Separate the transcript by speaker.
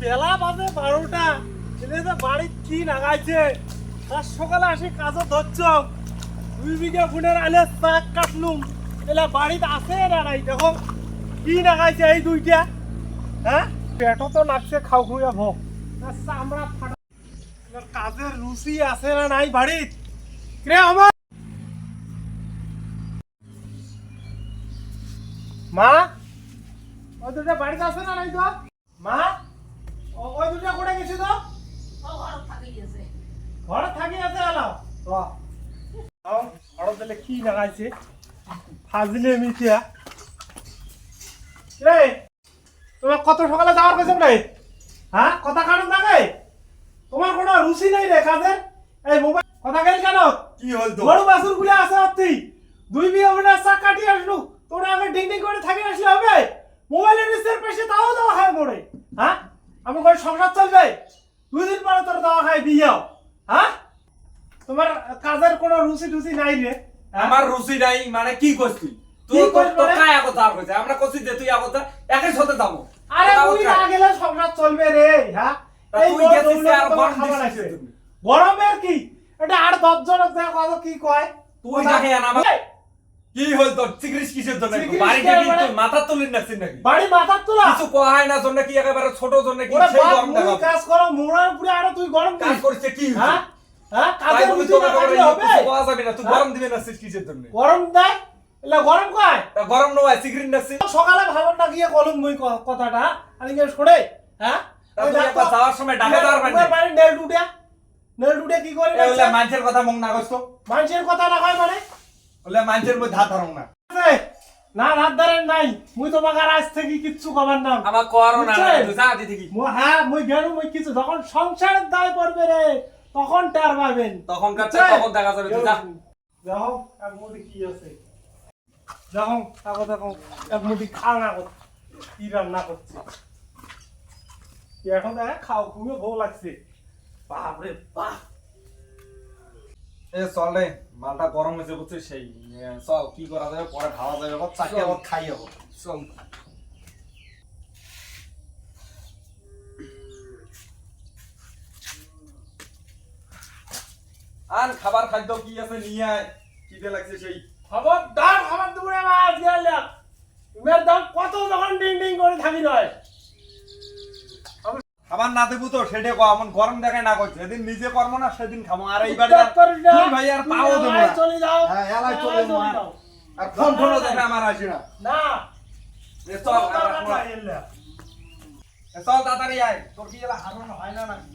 Speaker 1: বেলা বাজে বারোটা। ছেলে যে বাড়ি কি নাগাইছে তার সকালে আসি কাজও ধরছ। দুই বিঘা ফুনের আলে শাক কাটলুম। এলা বাড়িতে আছে না নাই? দেখো কি নাগাইছে এই দুইটা। হ্যাঁ? পেটও তো লাগছে খাও খুঁয়া ভোগ। আমরা ফাটা কাজের রুচি আছে না নাই বাড়িত রে আমার মা? ওই দুটা বাড়িতে আছে না নাই তো মা? ও- ওই দুটা কোটে গেছে তো? ঘরে থাকি আছে। আলাও ঘরে দিলে কি লাগাইছে? ফাজলে মিথিয়া। রে তোমার কত সকালে যাওয়ার কাছে রে হ্যাঁ কথা কারণ থাকে তোমার কোনো রুচি নেই রে কাজের? এই মোবাইল কথা গেল কেন?
Speaker 2: কি হল তো
Speaker 1: বড় বাসুরগুলো আছে তুই দুই বিয়ে হবে না চাক কাটি আসলু তোরা আগে ডিং ডিং করে থাকি আসলে হবে। মোবাইলের রিসের পেশে তাও দাও হয় মোড়ে হ্যাঁ? আমি করে সংসার চলবে? দুই দিন পরে তোর দেওয়া হয় বিয়েও হ্যাঁ? তোমার কাজের কোনো রুচি টুচি নাই রে। হ্যাঁ?
Speaker 2: আমার রুচি নাই মানে কি করছিস তুই? তো
Speaker 1: মানে?
Speaker 2: কায় কথা কইছে আমরা কইছি যে তুই আগত একই সাথে যাব।
Speaker 1: আরে তুই না গেলে সংসার চলবে রে হ্যাঁ? এই
Speaker 2: তুই
Speaker 1: বড়
Speaker 2: গেছিস আর
Speaker 1: তোমার
Speaker 2: দিছিস
Speaker 1: গরমের কি? এটা আর দশ জনের কত কি কয়?
Speaker 2: তুই
Speaker 1: এই,
Speaker 2: কি হল তোর? কিসের জন্য?
Speaker 1: মানে?
Speaker 2: তুই মাথা নাকি?
Speaker 1: বাড়ি মাথার তোলা?
Speaker 2: কিছু কোয়া না জন্য কি একেবারে ছোট জন্য কি সেই গরম
Speaker 1: মুই
Speaker 2: দেখাবো।
Speaker 1: কাজ করো মোড়ার উপরে আরও তুই গরম
Speaker 2: কাজ করছে কি
Speaker 1: হ্যাঁ? হ্যাঁ? কাজের
Speaker 2: বলি
Speaker 1: না
Speaker 2: একেবারে
Speaker 1: হবে
Speaker 2: কোয়া যাবে না। তুই
Speaker 1: হ্যাঁ?
Speaker 2: গরম দিবে না কিসের জন্য?
Speaker 1: গরম দেয়? এলা গরম কয়?
Speaker 2: তা গরম নয় সিগারেট নাছিস
Speaker 1: সকালে ভাবনটা গিয়ে কলম মই কথাটা? আর ইংলিশ করে হ্যাঁ
Speaker 2: তুই একবার যাওয়ার সময় ডাকা দেওয়ার পারবি
Speaker 1: নেল নেল টুটিয়া কি করে
Speaker 2: মানুষের কথা মন না করছ
Speaker 1: মানুষের কথা না হয় মানে?
Speaker 2: বলে মানুষের মধ্যে হাত ধরো না।
Speaker 1: না রাত ধরেন নাই। মুই তোমাকে আর আজ থেকে কিচ্ছু কবার নাম
Speaker 2: আমার করো না? যা দিদি কি
Speaker 1: মু- হ্যাঁ মুই গেলু মুই কিছু যখন সংসারের দায় পড়বে রে তখন টের পাবেন।
Speaker 2: তখন কাছে তখন দেখা যাবে যা।
Speaker 1: যাও এক মুঠি কি আছে? যাও তাকে দেখো এক মুঠি খাও না করছে কি রান্না করছে? এখন দেখ খাও খুবই ভালো লাগছে। বাপরে বাপ।
Speaker 2: এ চল রে মালটা গরম হয়েছে বুঝছিস? সেই চল কি করা যাবে পরে খাওয়া যাবে আবার চাকরি আবার খাই যাব চল। আন খাবার খাদ্য কি আছে নিয়ে আয় খিদে লাগছে সেই।
Speaker 1: খবর দাম খাবার দুপুরে মাছ গেলাম উমের দাম কত যখন ডিং ডিং করে থাকি নয়
Speaker 2: খাবার না দেবো তো সেটা কো এমন গরম দেখায় না করছে যেদিন নিজে কর্ম না সেদিন খাব। আর এইবার তুই ভাই আর পাও দেবো না।
Speaker 1: চলে যাও।
Speaker 2: হ্যাঁ, এলাই চলে।
Speaker 1: যাও।
Speaker 2: আর ফোন ফোন দেখে আমার আসি না।
Speaker 1: না।
Speaker 2: এ চল চল তাড়াতাড়ি আয়। তোর কি এলা হারানো হয় না নাকি?